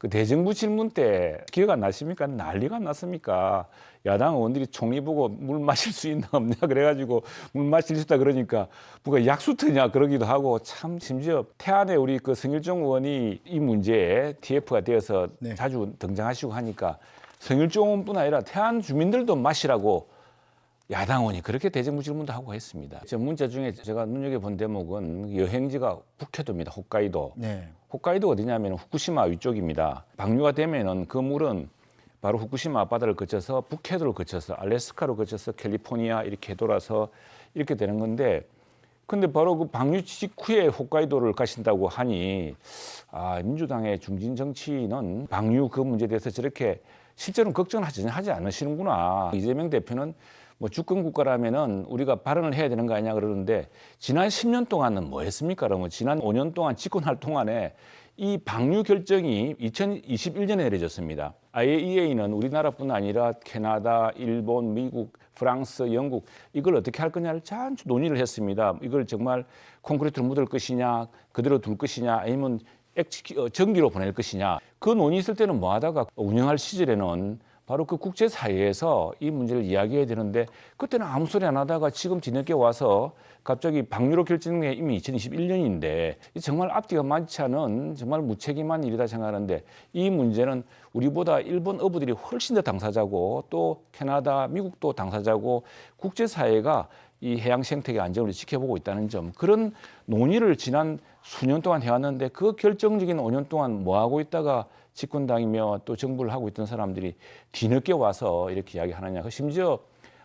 그 대정부 질문 때 기억 안 나십니까? 난리가 났습니까? 야당 의원들이 총리 보고 물 마실 수 있나 없냐 그래가지고 물 마실 수 있다 그러니까 뭐가 약수터냐 그러기도 하고 참 심지어 태안에 우리 그 성일종 의원이 이 문제에 TF가 되어서 네. 자주 등장하시고 하니까 성일종 의원뿐 아니라 태안 주민들도 마시라고 야당 의원이 그렇게 대정부 질문도 하고 했습니다. 저 문자 중에 제가 눈여겨본 대목은 여행지가 북해도입니다. 홋카이도. 네. 홋카이도 어디냐면 후쿠시마 위쪽입니다. 방류가 되면은 그 물은 바로 후쿠시마 앞바다를 거쳐서 북해도를 거쳐서 알래스카로 거쳐서 캘리포니아 이렇게 돌아서 이렇게 되는 건데 근데 바로 그 방류 직후에 홋카이도를 가신다고 하니 아 민주당의 중진 정치인은 방류 그 문제에 대해서 저렇게 실제로는 걱정을 하지, 하지 않으시는구나 이재명 대표는 뭐 주권 국가라면은 우리가 발언을 해야 되는 거 아니냐 그러는데 지난 10년 동안은 뭐 했습니까? 그러면 지난 5년 동안 집권할 동안에 이 방류 결정이 2021년에 내려졌습니다. IAEA는 우리나라뿐 아니라 캐나다, 일본, 미국, 프랑스, 영국 이걸 어떻게 할 거냐를 참 논의를 했습니다. 이걸 정말 콘크리트로 묻을 것이냐, 그대로 둘 것이냐, 아니면 액치, 어, 전기로 보낼 것이냐. 그 논의 있을 때는 뭐 하다가 운영할 시절에는 바로 그 국제사회에서 이 문제를 이야기해야 되는데 그때는 아무 소리 안 하다가 지금 뒤늦게 와서 갑자기 방류로 결정된 게 이미 2021년인데 정말 앞뒤가 맞지 않은 정말 무책임한 일이다 생각하는데 이 문제는 우리보다 일본 어부들이 훨씬 더 당사자고 또 캐나다, 미국도 당사자고 국제사회가 이 해양 생태계 안정을 지켜보고 있다는 점 그런 논의를 지난 수년 동안 해왔는데 그 결정적인 5년 동안 뭐 하고 있다가 집권당이며 또 정부를 하고 있던 사람들이 뒤늦게 와서 이렇게 이야기하느냐. 그 심지어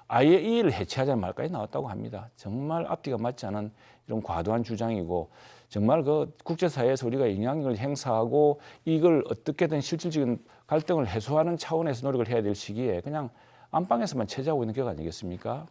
아예 이 일을 해체하자는 말까지 나왔다고 합니다. 정말 앞뒤가 맞지 않은 이런 과도한 주장이고 정말 그 국제사회에서 우리가 영향력을 행사하고 이걸 어떻게든 실질적인 갈등을 해소하는 차원에서 노력을 해야 될 시기에 그냥 안방에서만 체제하고 있는 격 아니겠습니까?